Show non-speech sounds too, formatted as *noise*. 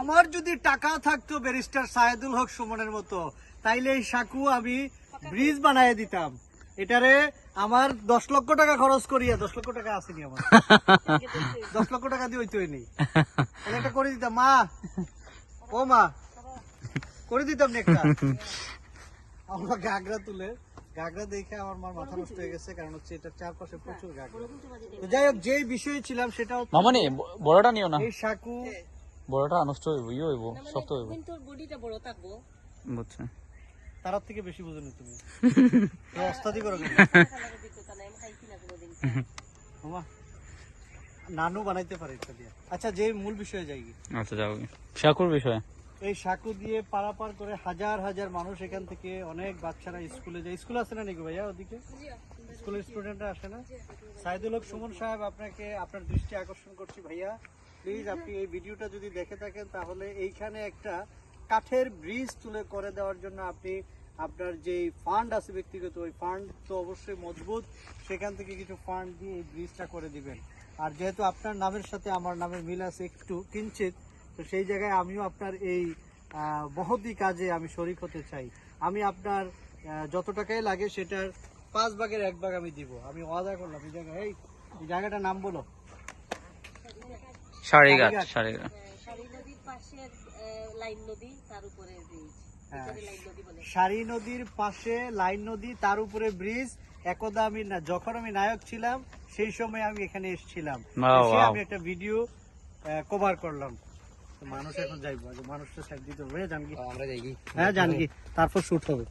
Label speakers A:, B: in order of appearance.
A: আমার যদি টাকা থাকতো ব্যারিস্টার সাহেদুল হক সুমনের মতো তাইলে এই সাকু আমি ব্রিজ বানায় দিতাম। এটারে আমার দশ লক্ষ টাকা খরচ করিয়া দশ লক্ষ টাকা আসেনি আমার। দশ লক্ষ টাকা দিয়ে হইতে হয়নি। একটা করে দিতাম। মা ও মা করে দিতাম একটা। আমরা গাগরা তুলে গাগরা দেখে আমার মার মাথা নষ্ট হয়ে গেছে কারণ হচ্ছে এটার চারপাশে প্রচুর গাগরা তো যাই হোক যেই বিষয়ে ছিলাম সেটা
B: মামানি বড়টা নিও না।
A: এই সাকু
B: বড়টা নষ্ট হইব ইয়ে হইব শক্ত হইব।
C: কিন্তু বডিটা বড় থাকব।
B: বুঝছে।
A: তার থেকে বেশি বুঝুনি তুমি। *laughs* তো ওস্তাদি করো *laughs* নানু বানাইতে পারে এটা আচ্ছা যে মূল বিষয়ে যাই।
B: আচ্ছা যাও। শাকুর বিষয়?
A: এই সাকু দিয়ে পারাপার করে হাজার হাজার মানুষ এখান থেকে অনেক বাচ্চারা স্কুলে যায়। স্কুল আসে না নাকি ভাইয়া ওদিকে? স্কুলের স্টুডেন্টরা আসে না? সাইদুল হক সুমন সাহেব আপনাকে আপনার দৃষ্টি আকর্ষণ করছি ভাইয়া। প্লিজ আপনি এই ভিডিওটা যদি দেখে থাকেন তাহলে এইখানে একটা কাঠের ব্রিজ তুলে করে দেওয়ার জন্য আপনি আপনার যে ফান্ড আছে ব্যক্তিগত ওই ফান্ড তো অবশ্যই মজবুত। সেখান থেকে কিছু ফান্ড দিয়ে এই ব্রিজটা করে দিবেন। আর যেহেতু আপনার নামের সাথে আমার নামের মিল আছে একটু কিঞ্চিত তো সেই জায়গায় আমিও আপনার এই আহ, মহতি কাজে আমি শরিক হতে চাই। আমি আপনার যত টাকাই লাগে সেটার পাঁচ ভাগের এক ভাগ আমি দিব। আমি ওয়াদা করলাম এই জায়গায় এই এই জায়গাটার নাম বলো।
B: সারিঘাট
A: সারিঘাট।
B: সারিঘাট।
C: শাড়ি নদীর পাশে লাইন নদী তার উপরে ব্রিজ
A: হ্যাঁ।
C: লাইন নদী বলে।
A: সারি নদীর পাশে লাইন নদী তার উপরে ব্রিজ একদা আমি না যখন আমি নায়ক ছিলাম সেই সময় আমি এখানে এসেছিলাম। এসে আমি একটা ভিডিও কভার করলাম। মানুষ এখন যাইবো আগে মানুষটা সাইড দিতে হবে জানকি
D: আমরা যাই কি
A: হ্যাঁ জানকি তারপর শুট হবে